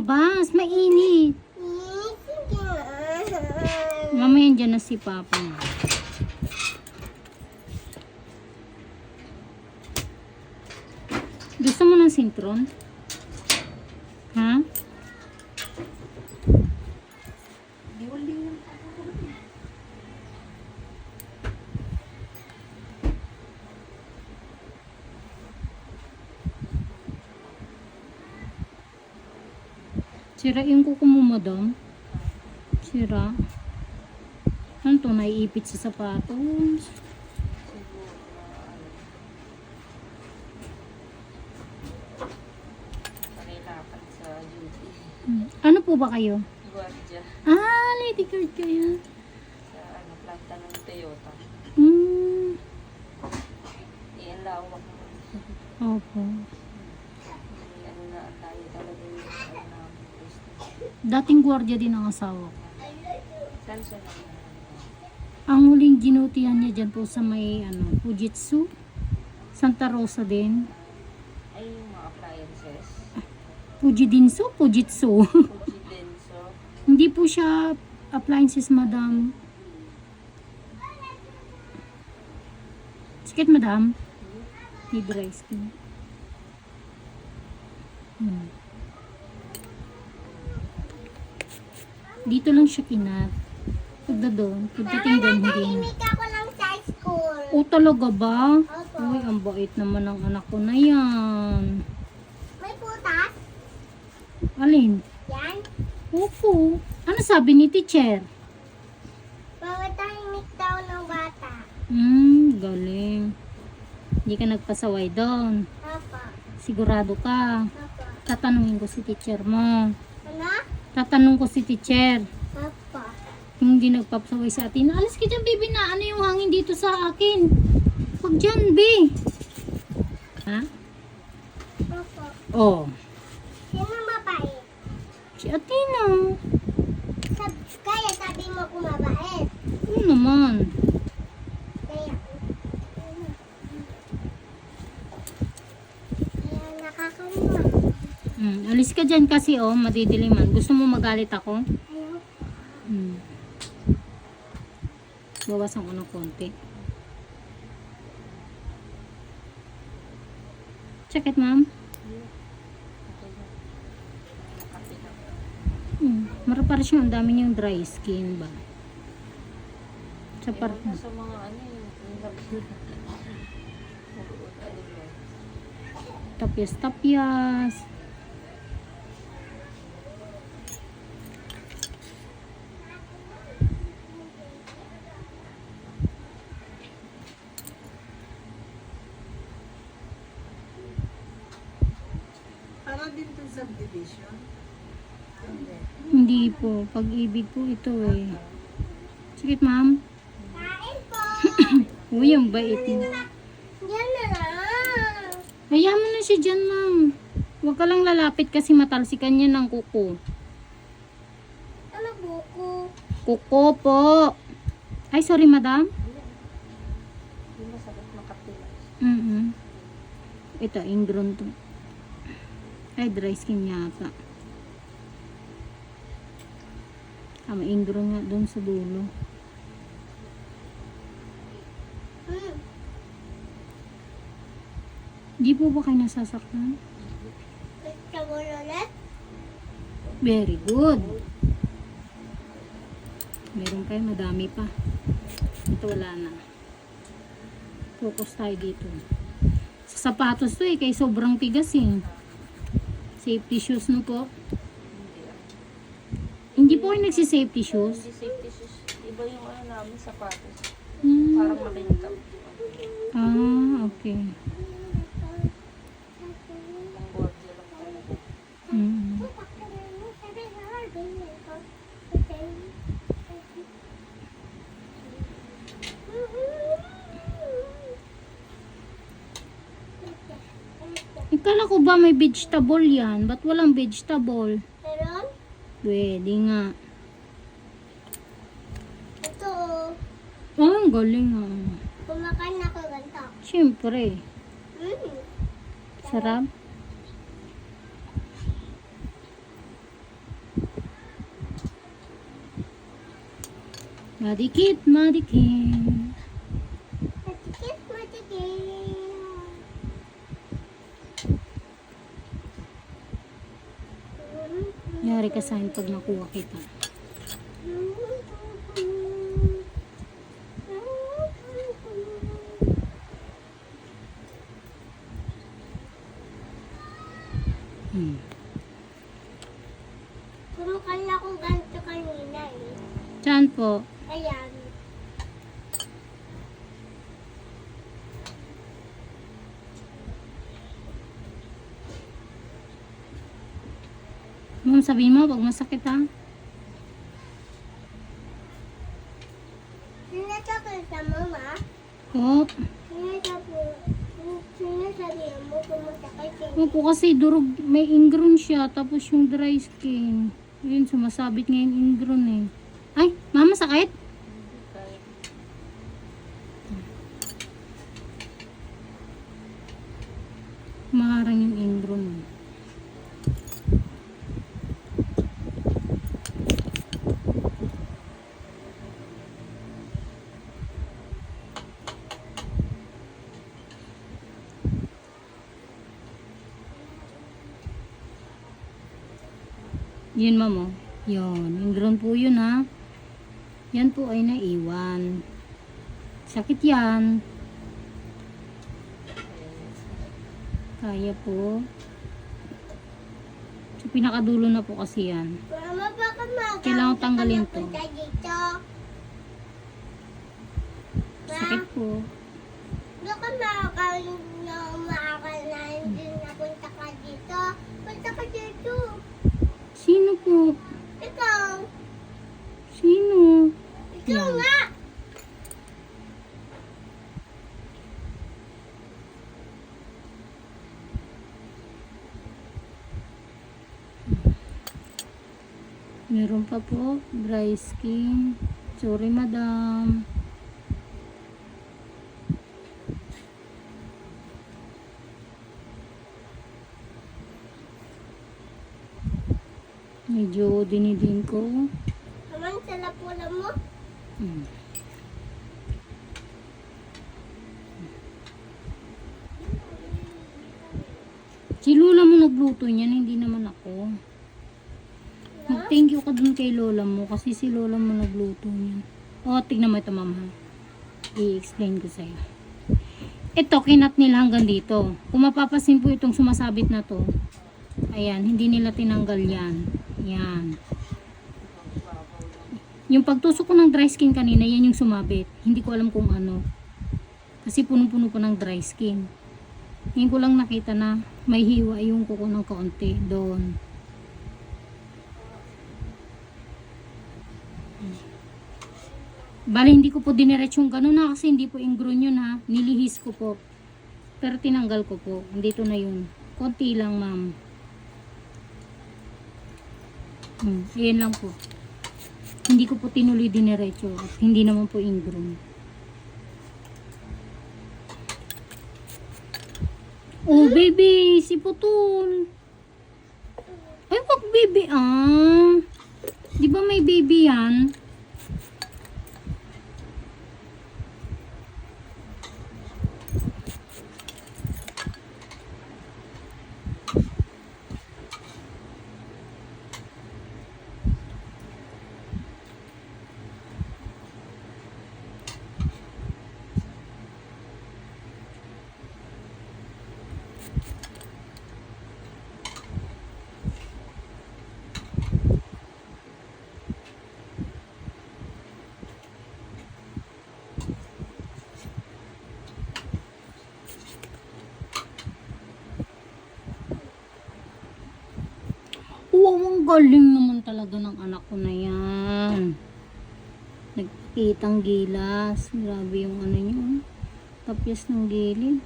lumabas. Mainit. Mamaya dyan na si Papa. Gusto mo ng sintron? Ha? Sira yung kuko mo, madam. Sira. Ano to? Naiipit sa sapatos. Hmm. Ano po ba kayo? Guardia Ah, lady guard kayo. sa ano, planta ng Toyota. Hmm. Iyan lawak. Opo. May ano na tayo talaga yung ano namin gusto. Dating gwardiya din ang asawa ko. Saan siya naman? Ang huling ginutihan niya dyan po sa may ano, Fujitsu. Santa Rosa din. Ay, yung mga appliances. Fujidinsu? Fujitsu. Fuji Denso. Hindi po siya appliances, madam. Sakit, madam? Need dry skin. Hmm. Dito lang siya kinat. Pagda doon, pagdating doon, hindi na. ako lang sa school. O talaga ba? Opo. Uy, ang bait naman ng anak ko na yan. May putas? Alin? Yan. Opo. Ano sabi ni teacher? Bawat tahimik daw ng bata. Hmm, galing. Hindi ka nagpasaway doon. Papa. Sigurado ka. Papa. Tatanungin ko si teacher mo. Ano? Tatanong ko si teacher. Papa. Hindi nagpapasaway sa atin. Alis ka dyan, baby na. Ano yung hangin dito sa akin? Huwag dyan, B. Ha? Papa. Oh. Sino mabait? Si Atina. Sab kaya sabi mo kung mabait. Ano naman? Kaya. Kaya nakakaliwa. Hmm, alis ka dyan kasi oh, madidiliman. Gusto mo magalit ako? Hmm. Bawasan ko ng konti. Check it, ma'am. Okay na. Kape na. Hmm. Marapara siya. Ang dami niyang dry skin ba? Sa part ko sa mga ano yung tapyas-tapyas. Para din to subdivision. Hindi. Hindi po. Pag-ibig po ito eh. Sige, ma'am. Kain po. Uy, ang bait mo. Yan na lang. Hayaan mo na siya dyan, ma'am. Huwag ka lang lalapit kasi matalsikan niya ng kuko. Ano buko? Kuko po. Ay, sorry, madam. Hindi masakit makapila. Mm Ito, ingrown to. Ay, dry skin yata. Ah, may ingrown nga doon sa dulo. Di po ba kayo nasasaktan? Very good. Meron kayo, madami pa. Ito wala na. Focus tayo dito. Sa sapatos to eh, kay sobrang tigas eh. Safety shoes no po. Hindi po kayo nagsi-safety shoes. Hindi safety shoes. Iba yung ano namin sapatos. Hmm. Parang makintab. Ah, okay. Kala ko ba may vegetable yan? Ba't walang vegetable? Meron? Pwede nga. Ito oh. Oh, galing ah. Kumakain ako ganito. Siyempre. Mm. Sarap. Madikit, madikit. Ka sa akin pag nakuha kita. Hmm. Kumukala akong ganito kanina eh. Saan po? Ayan. Ma'am, sabihin mo, pag masakit ha. Sinasabi sa mama, Po. sinasabi, sinasabi mo pumunta kay Ken. Opo, kasi durog, may ingrown siya, tapos yung dry skin. Yun, sumasabit ngayon ingrown eh. Ay, mama, sakit? Kahit Maharang yung ingrown. eh. Yun, ma'am, oh. Yun. Ingrown po yun, ha. Yan po ay naiwan. Sakit yan. Kaya po. Sa pinakadulo na po kasi yan. Mama, baka magawa Kailangan tanggalin to. Sakit po. Baka makakal na makakal na hindi napunta ka dito. Punta ka dito. Sino? Ikaw. Sino? Ikaw Yan. nga. Meron pa po. Dry skin. Sorry, madam. Medyo dinidin ko. Naman sa lapula mo. Hmm. Si Lola mo nagluto niyan, hindi naman ako. Mag-thank you ka dun kay Lola mo kasi si Lola mo nagluto niyan. O, tignan mo ito mama. I-explain ko sa'yo. Ito, kinat nila hanggang dito. Kung mapapasin po itong sumasabit na to, ayan, hindi nila tinanggal yan. Yan. Yung pagtusok ko ng dry skin kanina, yan yung sumabit. Hindi ko alam kung ano. Kasi punong-puno po ng dry skin. Ngayon ko lang nakita na may hiwa yung kuko ng kaunti doon. Bali, hindi ko po diniretsyong ganun na kasi hindi po ingrown yun ha. Nilihis ko po. Pero tinanggal ko po. Dito na yun. Konti lang, ma'am. Hmm, ayan lang po. Hindi ko po tinuloy diniretso. At hindi naman po ingrown. Oh, baby! Si Putol! Ay, wag baby ah! Di ba may baby yan? Wow, ang galing naman talaga ng anak ko na yan. Nagkitang gilas. Grabe yung ano niyo. oh. Tapyas ng gilid.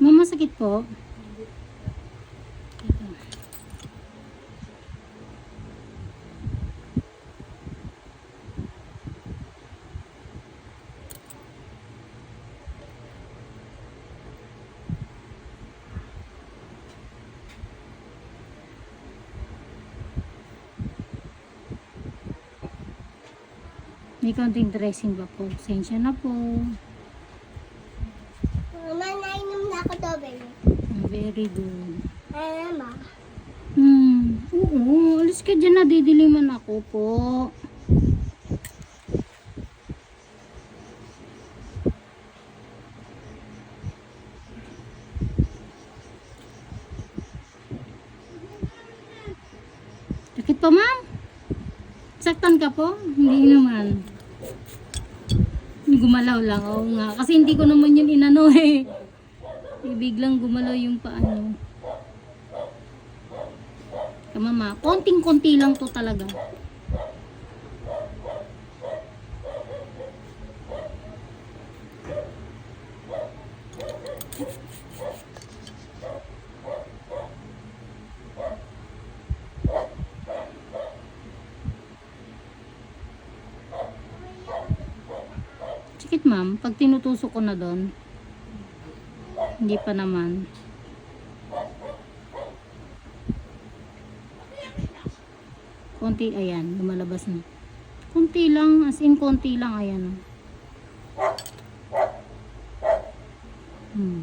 Mama, sakit po? Ito. May konting dressing ba po? Sensya na po. Mama, nainom na ako tubig. Very good. Ano ma? Hmm. Oo, alis ka dyan na. Didiliman ako po. Sakit pa, ma'am? Saktan ka po? Hindi naman. Gumalaw lang. Oo nga. Kasi hindi ko naman yun inano eh. Eh, Biglang gumalaw yung paa niyo. Mama, konting-konti lang to talaga. Sikit ma'am, pag tinutusok ko na doon, hindi pa naman. Konti, ayan, lumalabas na. Konti lang, as in konti lang, ayan. oh. Hmm.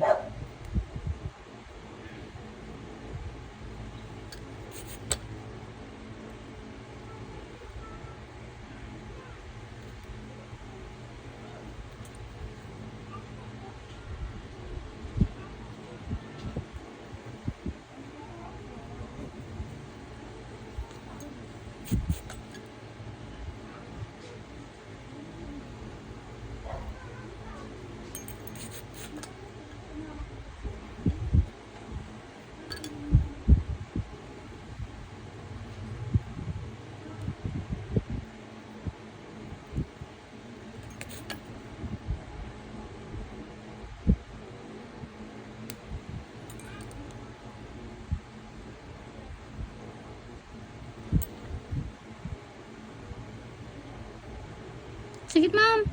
Sakit, ma'am.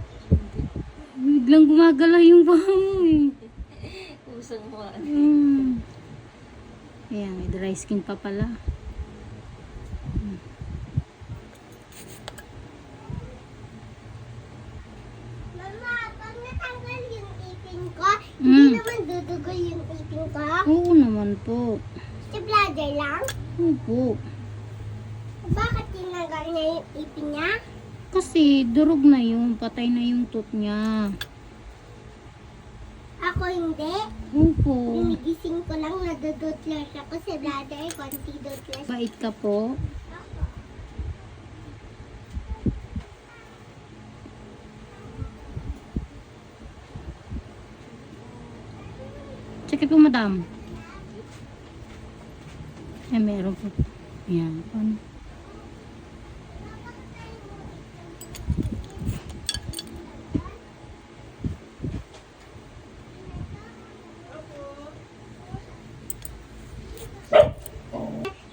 Biglang gumagalaw yung paa mo eh. Kusang mo. Mm. Ayan, may dry skin pa pala. Mama, pag natanggal yung ipin ko, Mm. hindi naman dudugo yung ipin ko. Oo naman po. Si bladder lang. Opo. Bakit tinanggal niya yung ipin niya? Kasi durog na yun. Patay na yung tooth niya. Ako hindi. Opo. Ginigising ko lang nadudutlas ako si bladder, konti dutlas. Bait ka po. Sakit po, madam. Ay, meron po. Ayan. Ano?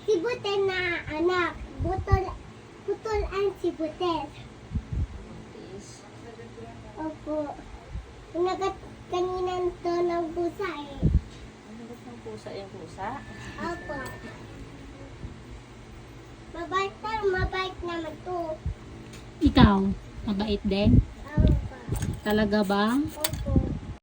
Si Butel na anak, butol, putol ang si Butel. Is, Opo. Nagat kanina to ng pusa eh. ano ba ng pusa yung pusa? Opo. Mabait na, mabait naman to. Ikaw, mabait din? Opo. Talaga ba? Opo.